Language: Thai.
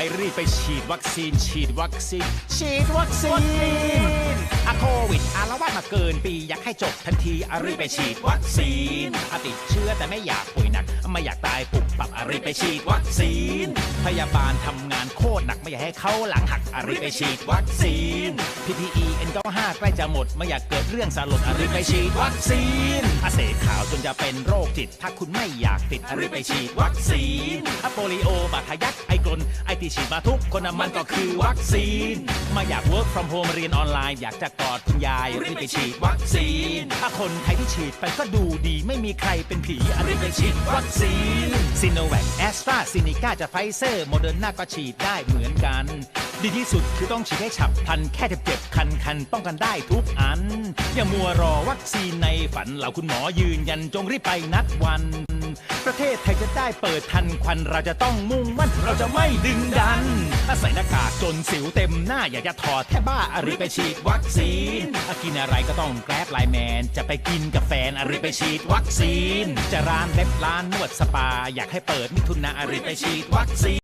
ให้รีบไปฉีดวัคซีน ฉีดวัคซีน ฉีดวัคซีนอะโควิดอาละวาดมาเกินปีอยากให้จบทันทีอะรีบไปฉีดวัคซีนอะติดเชื้อแต่ไม่อยากป่วยหนัก ไม่อยากตายปุบปับอะรีบไปฉีดวัคซีน พยาบาลทำงานโคตรหนักไม่อยากให้เขาหลังหักอะรีบไปฉีดวัคซีน PPE N95 ใกล้จะหมดไม่อยากเกิดเรื่องสลดอะรีบไปฉีดวัคซีนอาเสข่าวจนจะเป็นโรคจิต ถ้าคุณไม่อยากติดรีบไปฉีดวัคซีนอะโปลิโอบาดทะยักไอกลนไอที่ฉีดมาทุกคนน่ะมันก็คือวัคซีน มาอยาก work from home เรียนออนไลน์อยากจะกอดคุณยายรีบไปฉีดวัคซีน ถ้าคนไทยที่ฉีดไปก็ดูดีไม่มีใครเป็นผีอะรีบไปฉีดวัคซีนซิโนแวคแอสตราซินิก้าจะไฟเซอร์โมเดอร์นาก็ฉีดได้เหมือนกัน ดีที่สุดคือต้องฉีดให้ฉับพลันแค่เจ็บๆคันๆป้องกันได้ทุกอัน อย่ามัวรอวัคซีนในฝันเหล่าคุณหมอยืนยันจงรีบไปนัดวัน ประเทศไทยจะได้เปิดทันควันเราจะต้องมุ่งมั่นเราจะไม่ดึงดันถ้าใส่หน้ากากจนสิวเต็มหน้าอยากจะถอดแทบบ้าอาริไปฉีดวัคซีนกินอะไรก็ต้องแกร็บไลน์แมน จะไปกินกับแฟนอาริไปฉีดวัคซีน จะร้านเล็บร้านนวดสปา อยากให้เปิดมิถุนาอาริไปฉีดวัคซีน